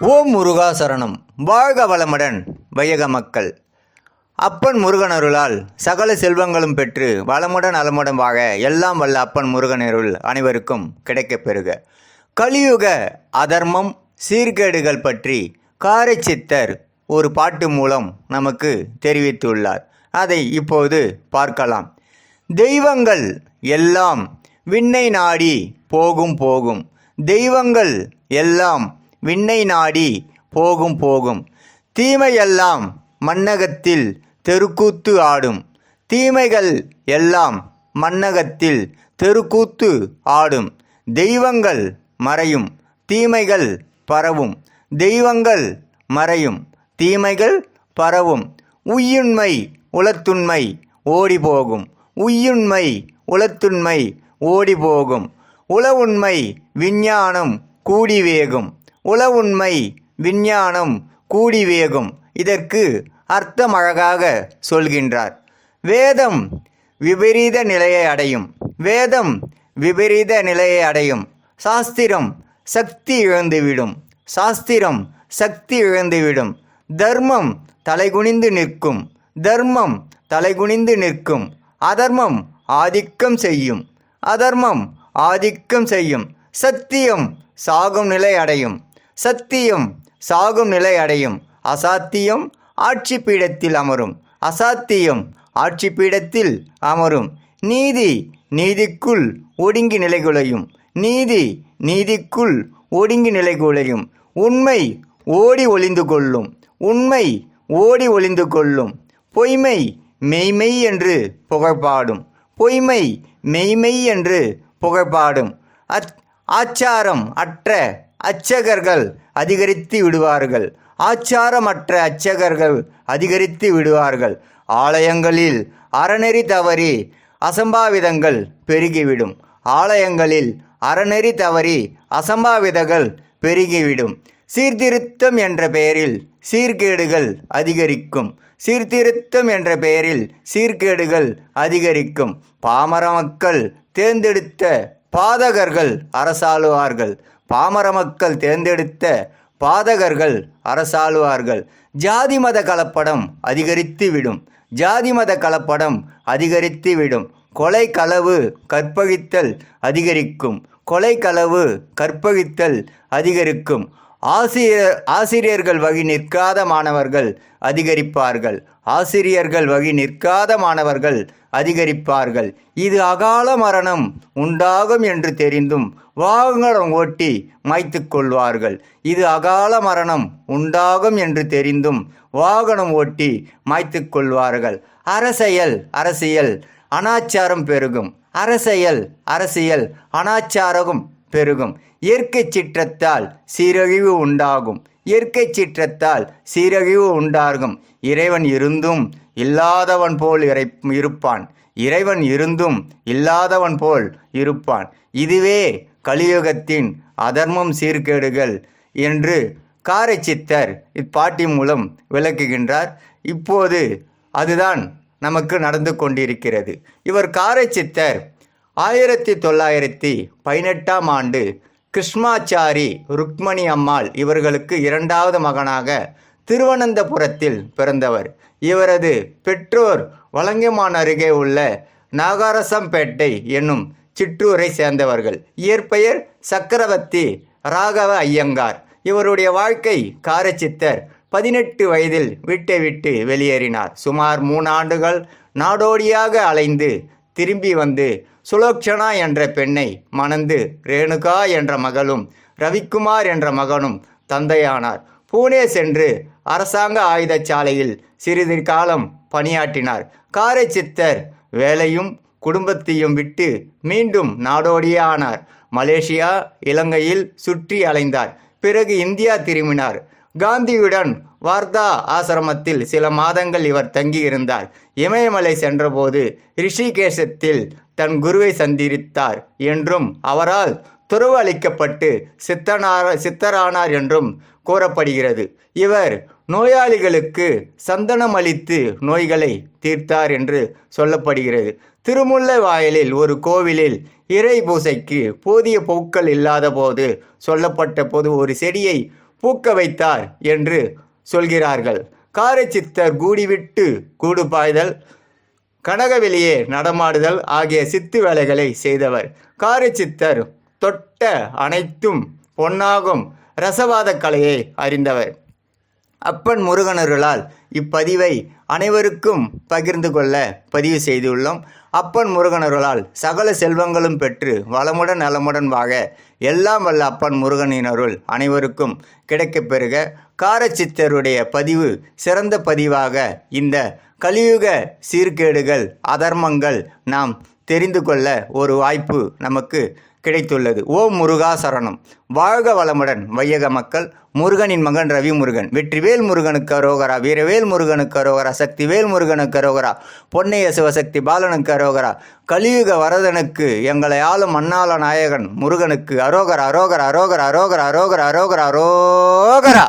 ஓம் முருகா சரணம் வாழ்க வளமுடன் வையக மக்கள். அப்பன் முருகனருளால் சகல செல்வங்களும் பெற்று வளமுடன் நலமுடன் வாக எல்லாம் வல்ல அப்பன் முருகனருள் அனைவருக்கும் கிடைக்கப் பெறுக. கலியுக அதர்மம் சீர்கேடுகள் பற்றி காரைச்சித்தர் ஒரு பாட்டு மூலம் நமக்கு தெரிவித்துள்ளார். அதை இப்போது பார்க்கலாம். தெய்வங்கள் எல்லாம் விண்ணை நாடி போகும் போகும். தெய்வங்கள் எல்லாம் விண்ணை நாடி போகும் போகும். தீமையெல்லாம் மன்னகத்தில் தெருக்கூத்து ஆடும். தீமைகள் எல்லாம் மன்னகத்தில் தெருக்கூத்து ஆடும். தெய்வங்கள் மறையும் தீமைகள் பரவும். தெய்வங்கள் மறையும் தீமைகள் பரவும். உய்யுண்மை உளத்துண்மை ஓடி போகும் உய்யுண்மை உளத்துண்மை ஓடி போகும் உளவுண்மை விஞ்ஞானம் கூடி வேகும் உளவுண்மை விஞ்ஞானம் கூடி வேகும் இதற்கு அர்த்தம் அழகாக சொல்கின்றார். வேதம் விபரீத நிலையை அடையும். வேதம் விபரீத நிலையை அடையும். சாஸ்திரம் சக்தி இழந்துவிடும். சாஸ்திரம் சக்தி இழந்துவிடும். தர்மம் தலைகுனிந்து நிற்கும். தர்மம் தலைகுனிந்து நிற்கும். அதர்மம் ஆதிக்கம் செய்யும். அதர்மம் ஆதிக்கம் செய்யும். சத்தியம் சாகும் நிலை அடையும். சத்தியம் சாகும் நிலை அடையும். அசாத்தியம் ஆட்சி பீடத்தில் அமரும். அசாத்தியம் ஆட்சி பீடத்தில் அமரும். நீதி நீதிக்குள் ஒடுங்கி நிலைகுலையும். நீதி நீதிக்குள் ஒடுங்கி நிலைகுலையும். உண்மை ஓடி ஒளிந்து கொள்ளும். உண்மை ஓடி ஒளிந்து கொள்ளும். பொய்மை மெய்மெய் என்று புகழ்பாடும். பொய்மை மெய்மெய் என்று புகழ்பாடும். அச் ஆச்சாரம் அற்ற அச்சகர்கள் அதிகரித்து விடுவார்கள். ஆச்சாரமற்ற அச்சகர்கள் அதிகரித்து விடுவார்கள். ஆலயங்களில் அறநெறி தவறி அசம்பாவிதங்கள் பெருகிவிடும். ஆலயங்களில் அறநெறி தவறி அசம்பாவிதங்கள் பெருகிவிடும். சீர்திருத்தம் என்ற பெயரில் சீர்கேடுகள் அதிகரிக்கும். சீர்திருத்தம் என்ற பெயரில் சீர்கேடுகள் அதிகரிக்கும். பாமர மக்கள் தேர்ந்தெடுத்த பாதகர்கள் அரசாளுவார்கள். பாமர மக்கள் தேர்ந்தெடுத்த பாதகர்கள் அரசாளுவார்கள். ஜாதி மத கலப்படம் அதிகரித்து விடும். ஜாதி மத கலப்படம் அதிகரித்து விடும். கொலை களவு கற்பழித்தல் அதிகரிக்கும். கொலை களவு கற்பழித்தல் அதிகரிக்கும். ஆசிரியர் ஆசிரியர்கள் வகி நிற்காத மாணவர்கள் அதிகரிப்பார்கள். ஆசிரியர்கள் வகி நிற்காத மாணவர்கள் அதிகரிப்பார்கள். இது அகால மரணம் உண்டாகும் என்று தெரிந்தும் வாகனம் ஓட்டி மாய்த்து கொள்வார்கள். இது அகால மரணம் உண்டாகும் என்று தெரிந்தும் வாகனம் ஓட்டி மாய்த்து கொள்வார்கள். அரசியல் அரசியல் அனாச்சாரம் பெருகும். அரசியல் அரசியல் அனாச்சாரகம் பெருகும். இயற்கை சீற்றத்தால் சீரழிவு உண்டாகும். இயற்கை சீற்றத்தால் சீரழிவு உண்டாகும். இறைவன் இருந்தும் இல்லாதவன் போல் இறை இருப்பான். இறைவன் இருந்தும் இல்லாதவன் போல் இருப்பான். இதுவே கலியுகத்தின் அதர்மம் சீர்கேடுகள் என்று காரைச்சித்தர் இப்பாட்டி மூலம் விளக்குகின்றார். இப்போது அதுதான் நமக்கு நடந்து கொண்டிருக்கிறது. இவர் காரைச்சித்தர் ஆயிரத்தி தொள்ளாயிரத்தி பதினெட்டாம் ஆண்டு கிருஷ்ணாச்சாரி ருக்மணி அம்மாள் இவர்களுக்கு இரண்டாவது மகனாக திருவனந்தபுரத்தில் பிறந்தவர். இவரது பெற்றோர் வலங்கமான் அருகே உள்ள நாகாரசம்பேட்டை என்னும் சிற்றூரை சேர்ந்தவர்கள். இயற்பெயர் சக்கரவர்த்தி ராகவ ஐயங்கார். இவருடைய வாழ்க்கை காரச்சித்தர். பதினெட்டு வயதில் வீட்டை விட்டு வெளியேறினார். சுமார் மூணு ஆண்டுகள் நாடோடியாக அலைந்து திரும்பி வந்து சுலோக்ஷனா என்ற பெண்ணை மணந்து ரேணுகா என்ற மகளும் ரவிக்குமார் என்ற மகனும் தந்தையானார். பூனே சென்று அரசாங்க ஆயுதச்சாலையில் சிறிது காலம் பணியாற்றினார். காரை சித்தர் வேலையும் குடும்பத்தையும் விட்டு மீண்டும் நாடோடியே ஆனார். மலேசியா இலங்கையில் சுற்றி அலைந்தார். பிறகு இந்தியா திரும்பினார். காந்தியுடன் வார்தா ஆசிரமத்தில் சில மாதங்கள் இவர் தங்கியிருந்தார். இமயமலை சென்றபோது ரிஷிகேசத்தில் தன் குருவை சந்தித்தார் என்றும் அவரால் துறவு அளிக்கப்பட்டு சித்தனார சித்தரானார் என்றும் கூறப்படுகிறது. இவர் நோயாளிகளுக்கு சந்தனம் அளித்து நோய்களை தீர்த்தார் என்று சொல்லப்படுகிறது. திருமுல்லை வாயலில் ஒரு கோவிலில் இறை பூசைக்கு போதிய பூக்கள் இல்லாத போது சொல்லப்பட்ட போது ஒரு செடியை பூக்க வைத்தார் என்று சொல்கிறார்கள். காரச்சித்தர் கூடிவிட்டு கூடு பாய்தல் கனகவெளியே நடமாடுதல் ஆகிய சித்து வேலைகளை செய்தவர். காரச்சித்தர் தொட்ட அனைத்தும் பொன்னாகும் ரசவாத கலையை அறிந்தவர். அப்பன் முருகனர்களால் இப்பதிவை அனைவருக்கும் பகிர்ந்து கொள்ள பதிவு செய்துள்ளோம். அப்பன் முருகனர்களால் சகல செல்வங்களும் பெற்று வளமுடன் நலமுடன் வாக எல்லாம் வல்ல அப்பன் முருகனினருள் அனைவருக்கும் கிடைக்கப் பெறுக. காரச்சித்தருடைய பதிவு சிறந்த பதிவாக இந்த கலியுக சீர்கேடுகள் அதர்மங்கள் நாம் தெரிந்து கொள்ள ஒரு வாய்ப்பு நமக்கு கிடைத்துள்ளது. ஓ முருகா சரணம். வாழ்க வளமுடன் வையக மக்கள். முருகனின் மகன் ரவி முருகன் வெற்றிவேல் முருகனுக்கு அரோகரா. வீரவேல் முருகனுக்கு அரோகரா. சக்திவேல் முருகனுக்கு அரோகரா. பொன்னைய சிவசக்தி பாலனுக்கு அரோகரா. கலியுக வரதனுக்கு எங்களை ஆளும் மண்ணாள நாயகன் முருகனுக்கு அரோகரா அரோகரா அரோகரா அரோகரா அரோகரா அரோகரா அரோகரா.